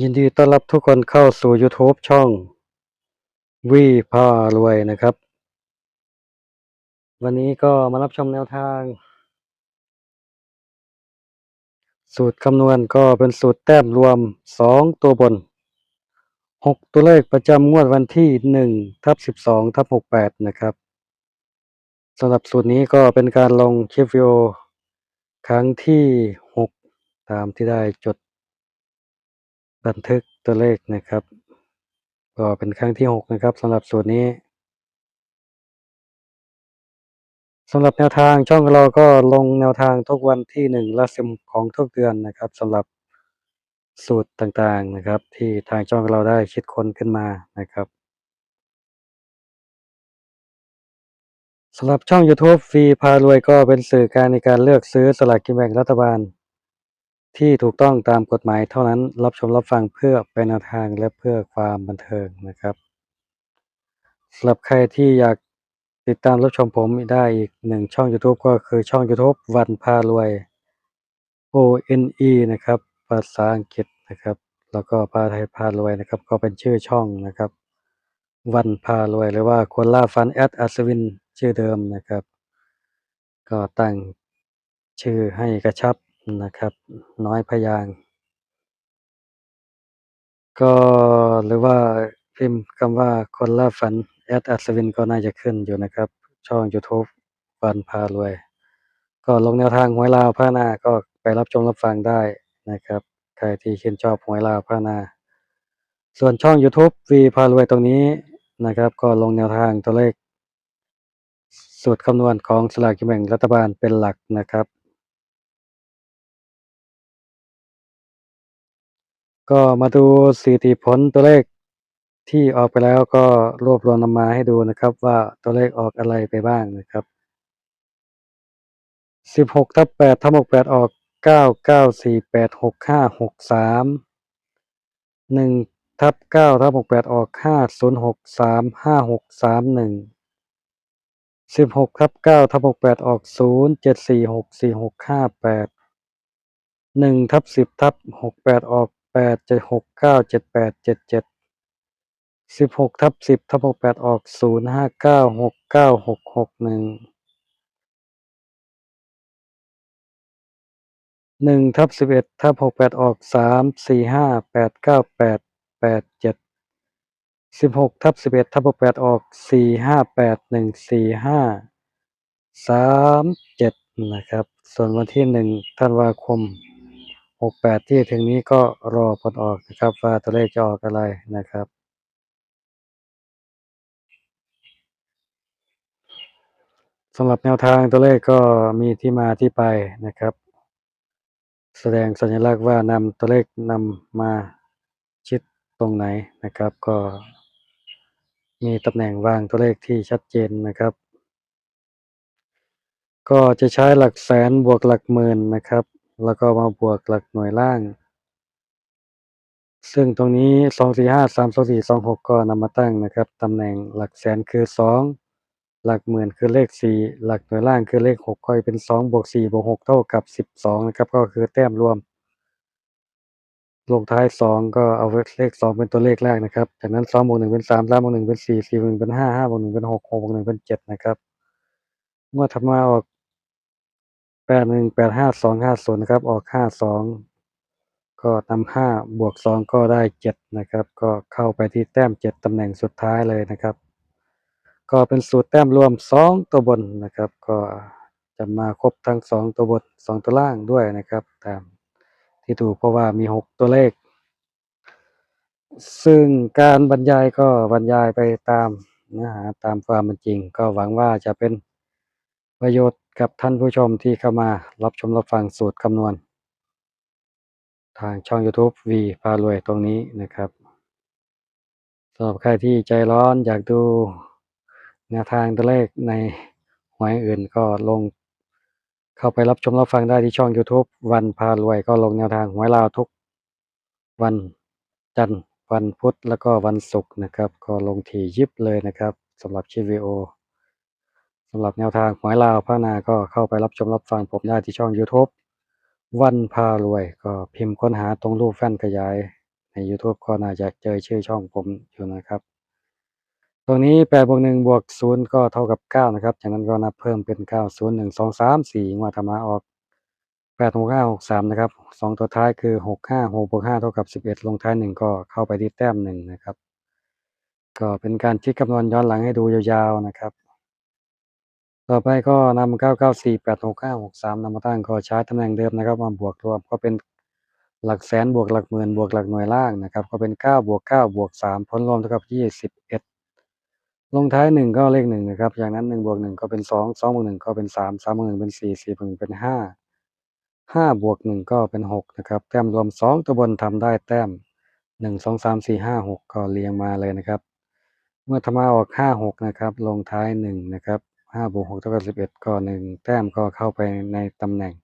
ยินดีต้อนรับทุกคนเข้าสู่ YouTube ช่องวีพารวยนะครับ วันนี้ก็มารับชมแนวทาง สูตรคำนวณก็เป็นสูตรแต้มรวม 2 ตัวบน 6 ตัวเลขประจำงวดวันที่ 1 ทับ 12 ทับ 68 นะครับสำหรับสูตรนี้ก็เป็นการลงคลิปวิดีโอครั้งที่ 6 ตามที่ได้จด บันทึกตัวเลขนะครับ ก็เป็นครั้งที่ 6 นะครับสำหรับสูตรนี้สำหรับแนวทางช่องเราก็ลงแนวทางทุกวันที่หนึ่งและสิบของทุกเดือนนะครับสำหรับสูตรต่างๆนะครับ ที่ทางช่องเราได้คิดค้นขึ้นมานะครับสำหรับช่อง YouTube ฟรีพารวยก็เป็นสื่อการในการเลือกซื้อสลากกินแบ่งรัฐบาล ที่ถูกต้องตามกฎหมายเท่านั้นรับชมรับฟังเพื่อเป็นแนวทางและเพื่อความบันเทิงนะครับสำหรับใครที่อยากติดตามรับชมผมได้อีกหนึ่งช่อง YouTube ก็คือช่อง YouTube วันพารวย O N E นะครับ ภาษาอังกฤษนะครับ แล้วก็พาไทยพารวยนะครับ ก็เป็นชื่อช่องนะครับ วันพารวยหรือว่าคนล่าฟันแอดอัศวินชื่อเดิมนะครับ ก็ตั้งชื่อให้กระชับ นะครับ น้อยพยางก็หรือว่าพิมพ์คำว่าคนล่าฝันแอดอัศวินก็น่าจะขึ้นอยู่นะครับ ช่อง YouTube วันพารวย ก็ลงแนวทางหวยลาวพระนาก็ไปรับชมรับฟังได้นะครับ ใครที่ชื่นชอบหวยลาวพระนา ส่วนช่อง YouTube วีพารวยตรงนี้นะครับ ก็ลงแนวทางตัวเลข สูตรคำนวณของสลากกินแบ่งรัฐบาลเป็นหลักนะครับ ก็มาดูสถิติผลตัวเลขที่ออกไปแล้วก็รวบรวมนำมาให้ดูนะครับ ว่าตัวเลขออกอะไรไปบ้างนะครับสิบหกทับแปดทับหกแปดออกเก้าเก้าสี่แปดหกห้าหกสามหนึ่งทับเก้าทับหกแปดออกห้าศูนย์หกสามห้าหกสามหนึ่งสิบหกทับเก้าทับหกแปดออกศูนย์เจ็ดสี่หกสี่หกห้าแปดหนึ่งทับสิบทับหกแปดออก แปดเจ็ดหกเก้าเจ็ดแปดเจ็ดเจ็ดสิบหกทับสิบทับหกแปดออกศูนย์ห้าเก้าหกเก้าหกหกหนึ่งหนึ่งทับสิบเอ็ดทับหกแปดออกสามสี่ห้าแปดเก้าแปดแปดเจ็ดสิบหกทับสิบเอ็ดทับหกแปดออกสี่ห้าแปดหนึ่งสี่ห้าสามเจ็ดนะครับ ส่วนวันที่หนึ่งธันวาคม หกแปดที่ถึงนี้ก็รอผลออกนะครับว่าตัวเลขจะออกอะไรนะครับสำหรับแนวทางตัวเลขก็มีที่มาที่ไปนะครับ แสดงสัญลักษณ์ว่านำตัวเลขนำมาชิดตรงไหนนะครับ ก็มีตำแหน่งวางตัวเลขที่ชัดเจนนะครับ ก็จะใช้หลักแสนบวกหลักหมื่นนะครับ แล้วก็มาบวกหลักหน่วยล่าง ซึ่งตรงนี้สองสี่ห้าสามสองสี่สองหกก็นำมาตั้งนะครับตำแหน่งหลักแสนคือสองหลักหมื่นคือเลขสี่หลักหน่วยล่างคือเลขหกก็เป็นสองบวกสี่บวกหกเท่ากับสิบสองนะครับ ก็คือแต้มรวม ลงท้ายสองก็เอาเลขสองเป็นตัวเลขแรกนะครับ จากนั้นสองบวกหนึ่งเป็นสามสามบวกหนึ่งเป็นสี่สี่บวกหนึ่งเป็นห้าห้าบวกหนึ่งเป็นหกหกบวกหนึ่งเป็นเจ็ดนะครับงวดถัดมาออก แปดหนึ่งแปดห้าสองห้าศูนย์นะครับ ออกห้าสองก็นำห้าบวกสองก็ได้เจ็ดนะครับ ก็เข้าไปที่แต้มเจ็ดตำแหน่งสุดท้ายเลยนะครับ ก็เป็นสูตรแต้มรวมสองตัวบนนะครับ ก็จะมาครบทั้งสองตัวบนสองตัวล่างด้วยนะครับ ตามที่ถูกเพราะว่ามีหกตัวเลข ซึ่งการบรรยายก็บรรยายไปตามเนื้อหาตามความเป็นจริง ก็หวังว่าจะเป็น ประโยชน์กับท่านผู้ชมที่เข้ามารับชมรับฟังสูตรคำนวณ ทางช่อง YouTube V พารวยตรงนี้นะครับสำหรับใครที่ใจร้อนอยากดูแนวทางตัวเลขในหวยอื่นก็ลงเข้าไปรับชมรับฟังได้ที่ช่อง YouTube วันพารวยก็ลงแนวทางหวยลาวทุกวันจันทร์วันพุธแล้วก็วันศุกร์นะครับ ก็ลงถี่ยิบเลยนะครับสำหรับคลิปวิดีโอำหรับแนวทางหวยลาวพระนาก็เข้าไปรับชมรับฟังผมได้ที่ช่อง YouTube วันพารวย ก็พิมพ์ค้นหาตรงรูปแฟ้นขยายในยูทูบก็น่าจะเจอชื่อช่องผมอยู่นะครับ ตรงนี้แปดบวกหนึ่งบวกศูนย์ก็เท่ากับเก้านะครับจากนั้นก็นับเพิ่มเป็นเก้าศูนย์หนึ่งสองสามสี่วดธรรมาออกแปดหกห้าหกสามนะครับสองตัวท้ายคือหกห้าหกบวกห้าเท่ากับสิบเอ็ดลงท้ายหนึ่งก็เข้าไปที่แต้มหนึ่งนะครับ ก็เป็นการคิดคำนวณย้อนหลังให้ดูยาวๆนะครับ ต่อไปก็นำเก้าเก้าสี่แปดหกห้าหกสามนำมาตั้งก็ใช้ตำแหน่งเดิมนะครับมาบวกรวมก็เป็นหลักแสนบวกหลักหมื่นบวกหลักหน่วยล่างนะครับ ก็เป็นเก้าบวกเก้าบวกสามผลรวมเท่ากับยี่สิบเอ็ดลงท้ายหนึ่งก็เลขหนึ่งนะครับจากนั้นหนึ่งบวกหนึ่งก็เป็นสองสองบวกหนึ่งก็เป็นสามสามบวกหนึ่งเป็นสี่สี่บวกหนึ่งเป็นห้าห้าบวกหนึ่งก็เป็นหกนะครับแต้มรวมสองตัวบนทำได้แต้มหนึ่งสองสามสี่ห้าหกก็เรียงมาเลยนะครับ เมื่อทำมาออกห้าหกนะครับ ลงท้ายหนึ่งนะครับ ห้าบวกหกเท่ากับสิบเอ็ดก็หนึ่งแต้มก็เข้าไปในตำแหน่ง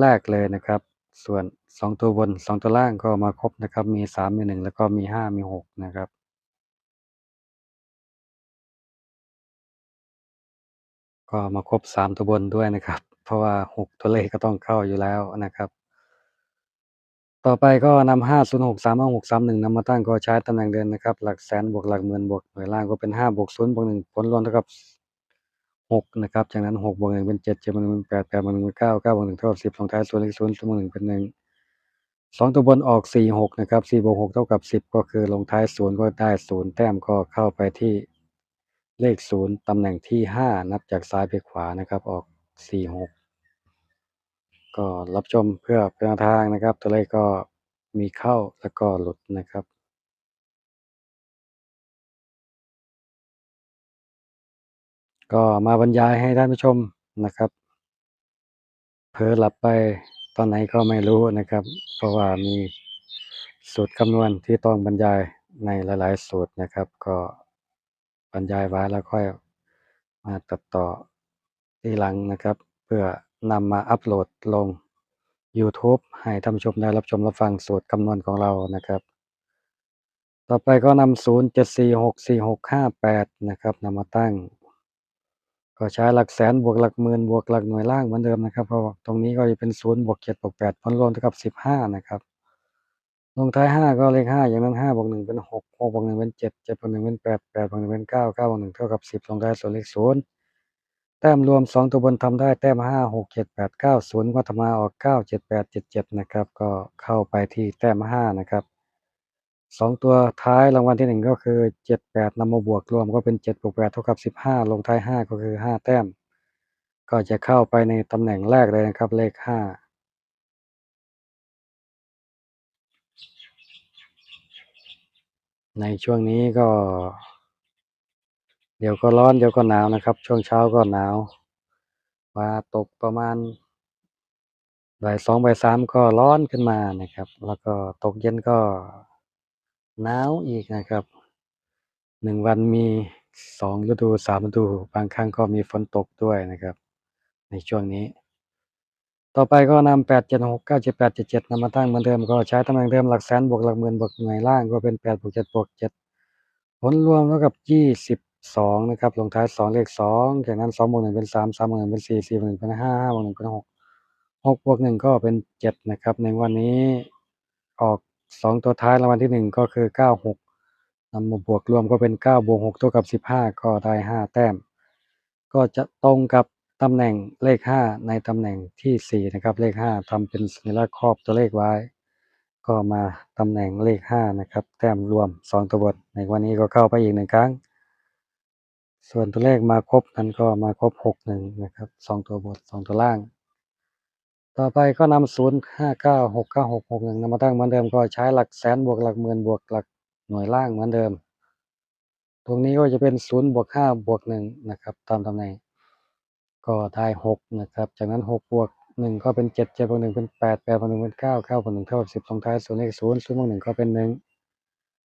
แรกเลยนะครับ ส่วนสองตัวบนสองตัวล่างก็มาครบนะครับ มีสามมีหนึ่งแล้วก็มีห้ามีหกนะครับก็มาครบสามตัวบนด้วยนะครับ เพราะว่าหกตัวเลขก็ต้องเข้าอยู่แล้วนะครับ ต่อไปก็นำห้าศูนย์หกสามห้าหกสามหนึ่งนำมาตั้งก็ใช้ตำแหน่งเดิมนะครับ หลักแสนบวกหลักหมื่นบวกหน่วยล่างก็เป็นห้าบวกศูนย์บวกหนึ่งผลรวมเท่ากับ หกนะครับ จากนั้นหกบวกหนึ่งเป็นเจ็ดเจ็ดบวกหนึ่งเป็นแปดแปดบวกหนึ่งเป็นเก้าเก้าบวกหนึ่งเท่ากับสิบลงท้ายศูนเลขศูนย์ศูนย์บวกหนึ่งเป็นหนึ่งสองตัวบนออกสี่หกนะครับสี่บวกหกเท่ากับสิบก็คือลงท้ายศูนย์ก็ได้ศูนย์แต้มก็เข้าไปที่เลขศูนย์ตำแหน่งที่ห้านับจากซ้ายไปขวานะครับออกสี่หกก็รับชมเพื่อเป็นแนวทางนะครับ ตัวเลขก็มีเข้าแล้วก็หลุดนะครับ ก็มาบรรยายให้ท่านผู้ชมนะครับ เผลอหลับไปตอนไหนก็ไม่รู้นะครับ เพราะว่ามีสูตรคำนวณที่ต้องบรรยายในหลาย ๆ สูตรนะครับ ก็บรรยายไว้แล้วค่อยมาตัดต่อทีหลังนะครับ เพื่อนำมาอัปโหลดลง YouTube ให้ท่านผู้ชมได้รับชมรับฟังสูตรคำนวณของเรานะครับ ต่อไปก็นำศูนย์เจ็ดสี่หกสี่หกห้าแปดนะครับนำมาตั้ง ก็ใช้หลักแสนบวกหลักหมื่นบวกหลักหน่วยล่างเหมือนเดิมนะครับเพราะตรงนี้ก็จะเป็นศูนย์บวกเจ็ดบวกแปดผลรวมเท่ากับสิบห้านะครับลงท้ายห้าก็เลขห้าอย่างนั้นห้าบวกหนึ่งเป็นหกหกบวกหนึ่งเป็นเจ็ดเจ็ดบวกหนึ่งเป็นแปดแปดบวกหนึ่งเป็นเก้าเก้าบวกหนึ่งเท่ากับสิบลงท้ายส่วนเลขศูนย์แต้มรวมสองตัวบนทำได้แต้มห้าหกเจ็ดแปดเก้าศูนย์ก็ทำมาออกเก้าเจ็ดแปดเจ็ดเจ็ดนะครับ ก็เข้าไปที่แต้มห้านะครับ สองตัวท้ายรางวัลที่หนึ่งก็คือเจ็ดแปดนำมาบวกรวมก็เป็นเจ็ดบวกแปดเท่ากับสิบห้าลงท้ายห้าก็คือห้าแต้ม ก็จะเข้าไปในตำแหน่งแรกเลยนะครับ เลขห้าในช่วงนี้ก็ เดี๋ยวก็ร้อนเดี๋ยวก็หนาวนะครับ ช่วงเช้าก็หนาวมาตกประมาณบ่ายสองบ่ายสามก็ร้อนขึ้นมานะครับ แล้วก็ตกเย็นก็ หนาวอีกนะครับหนึ่งวันมีสองฤดูสามฤดู บางครั้งก็มีฝนตกด้วยนะครับ ในช่วงนี้ ต่อไปก็นำแปดเจ็ดหกเก้าเจ็ดแปดเจ็ดเจ็ดนำมาตั้งเหมือนเดิมก็ใช้ตำแหน่งเดิมหลักแสนบวกหลักหมื่นบวกหน่วยล่างก็เป็นแปดบวกเจ็ดบวกเจ็ดผลรวมเท่ากับยี่สิบสองนะครับลงท้ายสองเลขสองจากนั้นสองบวกหนึ่งเป็นสามสามบวกหนึ่งเป็นสี่สี่บวกหนึ่งเป็นห้าห้าบวกหนึ่งเป็นหกหกบวกหนึ่งก็เป็นเจ็ดนะครับ ในวันนี้ออก สองตัวท้ายรางวัลที่หนึ่งก็คือเก้าหกนำมาบวกรวมก็เป็นเก้าบวกหกเท่ากับสิบห้าก็ได้ห้าแต้ม ก็จะตรงกับตำแหน่งเลขห้าในตำแหน่งที่สี่นะครับเลขห้าทำเป็นสัญลักษณ์ครอบตัวเลขไว้ ก็มาตำแหน่งเลขห้านะครับแต้มรวมสองตัวบนในวันนี้ก็เข้าไปอีกหนึ่งครั้ง ส่วนตัวเลขมาครบนั้นก็มาครบหกหนึ่งนะครับสองตัวบนสองตัวล่าง ต่อไปก็นำศูนย์ห้าเก้าหกเก้าหกหกหนึ่งนำมาตั้งเหมือนเดิมก็ใช้หลักแสนบวกหลักหมื่นบวกหลักหน่วยล่างเหมือนเดิม ตรงนี้ก็จะเป็นศูนย์บวกห้าบวกหนึ่งนะครับตามตำแหน่งก็ได้หกนะครับ จากนั้นหกบวกหนึ่งก็เป็นเจ็ดเจ็ดบวกหนึ่งเป็นแปดแปดบวกหนึ่งเป็นเก้าเก้าบวกหนึ่งเท่ากับสิบลงท้ายศูนย์เลขศูนย์ศูนย์บวกหนึ่งก็เป็นหนึ่ง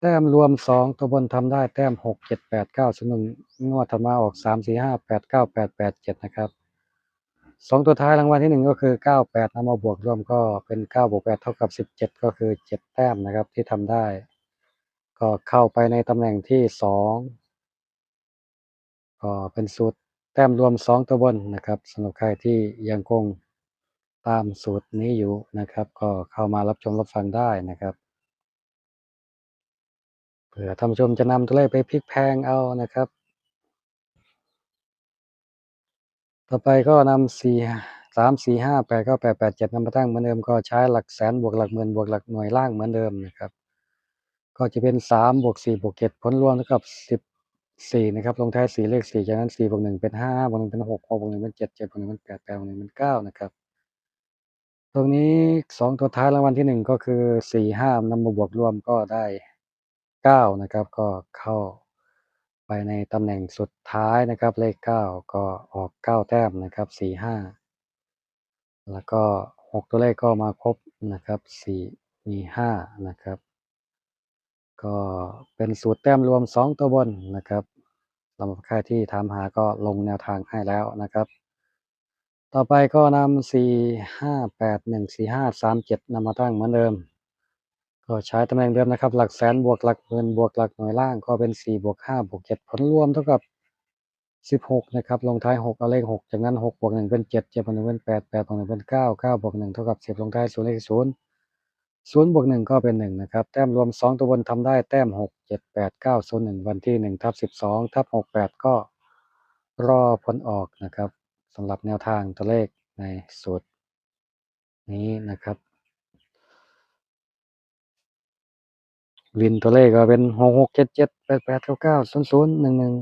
แต้มรวมสองตัวบนทำได้แต้มหกเจ็ดแปดเก้าศูนย์หนึ่งงวดถัดมาออกสามสี่ห้าแปดเก้าแปดแปดเจ็ดนะครับ สองตัวท้ายรางวัลที่หนึ่งก็คือเก้าแปดนำมาบวกรวมก็เป็นเก้าบวกแปดเท่ากับสิบเจ็ดก็คือเจ็ดแต้มนะครับที่ทำได้ ก็เข้าไปในตำแหน่งที่สองก็เป็นสูตรแต้มรวมสองตัวบนนะครับสำหรับใครที่ยังคงตามสูตรนี้อยู่นะครับ ก็เข้ามารับชมรับฟังได้นะครับเผื่อท่านผู้ชมจะนำตัวเลขไปพลิกแพงเอานะครับ ต่อไปก็นำสี่สามสี่ห้าแปดเก้าแปดแปดเจ็ดนำมาตั้งเหมือนเดิมก็ใช้หลักแสนบวกหลักหมื่นบวกหลักหน่วยล่างเหมือนเดิมนะครับ ก็จะเป็นสามบวกสี่บวกเจ็ดผลรวมเท่ากับสิบสี่นะครับลงท้ายสี่เลขสี่จากนั้นสี่บวกหนึ่งเป็นห้าบวกหนึ่งเป็นหกหกบวกหนึ่งเป็นเจ็ดเจ็ดบวกหนึ่งเป็นแปดแปดบวกหนึ่งเป็นเก้านะครับ ตรงนี้สองตัวท้ายรางวัลที่หนึ่งก็คือสี่ห้านำมาบวกรวมก็ได้เก้านะครับ ก็เข้า ไปในตำแหน่งสุดท้ายนะครับ เลขเก้าก็ออกเก้าแต้มนะครับสี่ห้าแล้วก็หกตัวเลขก็มาครบนะครับสี่มีห้านะครับ ก็เป็นสูตรแต้มรวมสองตัวบนนะครับสำหรับใครที่ถามหาก็ลงแนวทางให้แล้วนะครับ ต่อไปก็นำสี่ห้าแปดหนึ่งสี่ห้าสามเจ็ดนำมาตั้งเหมือนเดิม ก็ใช้ตำแหน่งเดิมนะครับ หลักแสนบวกหลักหมื่นบวกหลักหน่วยล่างก็เป็นสี่บวกห้าบวกเจ็ดผลรวมเท่ากับสิบหกนะครับ ลงท้ายหกเอาเลขหกจากนั้นหกบวกหนึ่งเป็นเจ็ดเจ็ดบวกหนึ่งเป็นแปดแปดบวกหนึ่งเป็นเก้าเก้าบวกหนึ่งเท่ากับสิบลงท้ายศูนย์เลขศูนย์ศูนย์บวกหนึ่งก็เป็นหนึ่งนะครับ แต้มรวมสองตัวบนทำได้แต้มหกเจ็ดแปดเก้าศูนย์หนึ่งวันที่หนึ่งทับสิบสองทับหกแปดก็รอผลออกนะครับสำหรับแนวทางตัวเลขในสูตรนี้นะครับ วินตัวเลขก็เป็นหกหกเจ็ดเจ็ดแปดแปดเก้าเก้าศูนย์ศูนย์หนึ่งหนึ่ง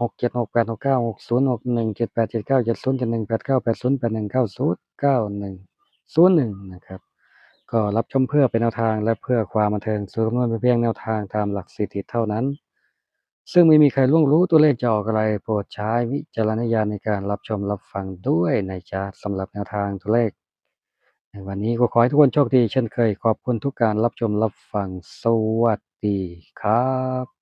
หกเจ็ดหกแปดหกเก้าหกศูนย์หกหนึ่งเจ็ดแปดเจ็ดเก้าเจ็ดศูนย์เจ็ดหนึ่งแปดเก้าแปดศูนย์แปดหนึ่งเก้าศูนย์เก้าหนึ่งศูนย์หนึ่งนะครับ ก็รับชมเพื่อเป็นแนวทางและเพื่อความบันเทิงสูตรคำนวณเป็นเพียงแนวทางตามหลักสถิติเท่านั้น ซึ่งไม่มีใครล่วงรู้ตัวเลขจะออกอะไรโปรดใช้วิจารณญาณในการรับชมรับฟังด้วยนะจ๊ะสำหรับแนวทางตัวเลข วันนี้ก็ขอให้ทุกคนโชคดีเช่นเคยขอบคุณทุกการรับชมรับฟังสวัสดีครับ